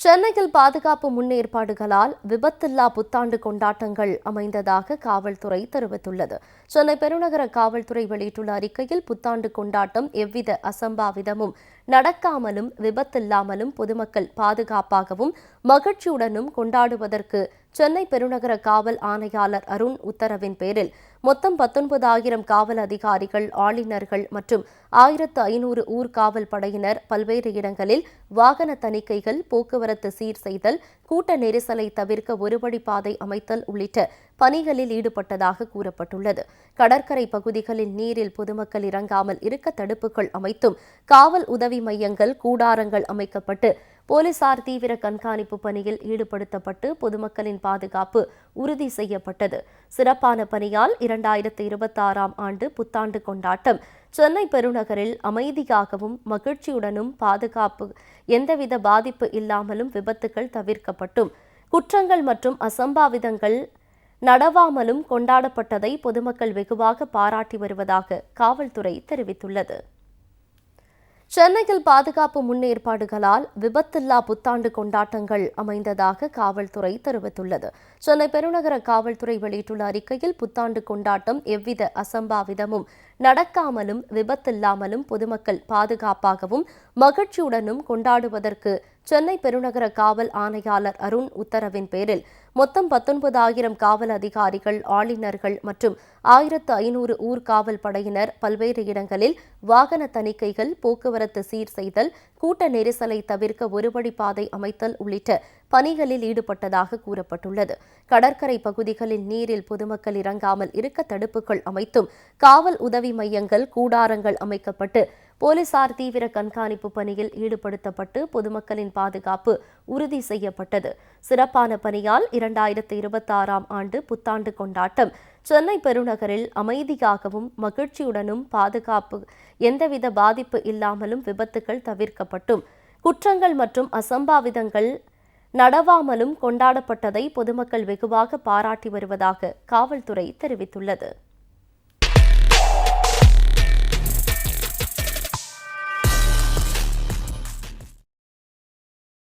சென்னையில் பாதுகாப்பு முன்னேற்பாடுகளால் விபத்தில்லா புத்தாண்டு கொண்டாட்டங்கள் அமைந்ததாக காவல்துறை தெரிவித்துள்ளது. சென்னை பெருநகர காவல்துறை வெளியிட்டுள்ள அறிக்கையில் புத்தாண்டு கொண்டாட்டம் எவ்வித அசம்பாவிதமும் நடக்காமலும் விபத்தில்லாமலும் பொதுமக்கள் பாதுகாப்பாகவும் மகிழ்ச்சியுடனும் கொண்டாடுவதற்கு சென்னை பெருநகர காவல் ஆணையாளர் அருண் உத்தரவின் பேரில் மொத்தம் பத்தொன்பதாயிரம் காவல் அதிகாரிகள் ஆளுநர்கள் மற்றும் ஆயிரத்து ஐநூறு ஊர்காவல் படையினர் பல்வேறு இடங்களில் வாகன தணிக்கைகள் போக்குவரத்து சீர் செய்தல் கூட்ட நெரிசலை தவிர்க்க ஒருவழிப்பாதை அமைத்தல் உள்ளிட்ட பணிகளில் ஈடுபட்டதாக கூறப்பட்டுள்ளது. கடற்கரை பகுதிகளில் நீரில் பொதுமக்கள் இறங்காமல் இருக்க தடுப்புகள் அமைத்தும் காவல் உதவி மையங்கள் கூடாரங்கள் அமைக்கப்பட்டு போலீசார் தீவிர கண்காணிப்பு பணியில் ஈடுபடுத்தப்பட்டு பொதுமக்களின் பாதுகாப்பு உறுதி செய்யப்பட்டது. சிறப்பான பணியால் இரண்டாயிரத்து இருபத்தாறாம் ஆண்டு புத்தாண்டு கொண்டாட்டம். சென்னை பெருநகரில் அமைதியாகவும் மகிழ்ச்சியுடனும் பாதுகாப்பு எந்தவித பாதிப்பு இல்லாமலும் விபத்துகள் தவிர்க்கப்பட்டும். குற்றங்கள் மற்றும் அசம்பாவிதங்கள் நடவாமலும் கொண்டாடப்பட்டதை பொதுமக்கள் வெகுவாக பாராட்டி வருவதாக காவல்துறை தெரிவித்துள்ளது. சென்னையில் பாதுகாப்பு முன்னேற்பாடுகளால் விபத்தில்லா புத்தாண்டு கொண்டாட்டங்கள் அமைந்ததாக காவல்துறை தெரிவித்துள்ளது. சென்னை பெருநகர காவல்துறை வெளியிட்டுள்ள அறிக்கையில் புத்தாண்டு கொண்டாட்டம் எவ்வித அசம்பாவிதமும் நடக்காமலும் விபத்தில்லாமலும் பொதுமக்கள் பாதுகாப்பாகவும் மகிழ்ச்சியுடனும் கொண்டாடுவதற்கு சென்னை பெருநகர காவல் ஆணையாளர் அருண் உத்தரவின் பேரில் மொத்தம் பத்தொன்பதாயிரம் காவல் அதிகாரிகள் ஆளுநர்கள் மற்றும் ஆயிரத்து ஐநூறு ஊர்காவல் படையினர் பல்வேறு இடங்களில் வாகன தணிக்கைகள் போக்குவரத்து சீர் செய்தல் கூட்ட நெரிசலை தவிர்க்க ஒருவழிப்பாதை அமைத்தல் உள்ளிட்ட பணிகளில் ஈடுபட்டதாக கூறப்பட்டுள்ளது. கடற்கரை பகுதிகளில் நீரில் பொதுமக்கள் இறங்காமல் இருக்க தடுப்புகள் அமைத்தும் காவல் உதவி மையங்கள் கூடாரங்கள் அமைக்கப்பட்டு போலீசார் தீவிர கண்காணிப்பு பணியில் ஈடுபடுத்தப்பட்டு பொதுமக்களின் பாதுகாப்பு உறுதி செய்யப்பட்டது. சிறப்பான பணியால் இரண்டாயிரத்து இருபத்தாறாம் ஆண்டு புத்தாண்டு கொண்டாட்டம். சென்னை பெருநகரில் அமைதியாகவும் மகிழ்ச்சியுடனும் பாதுகாப்பு எந்தவித பாதிப்பு இல்லாமலும் விபத்துகள் தவிர்க்கப்பட்டும். குற்றங்கள் மற்றும் அசம்பாவிதங்கள் நடவாமலும் கொண்டாடப்பட்டதை பொதுமக்கள் வெகுவாக பாராட்டி வருவதாக காவல்துறை தெரிவித்துள்ளது.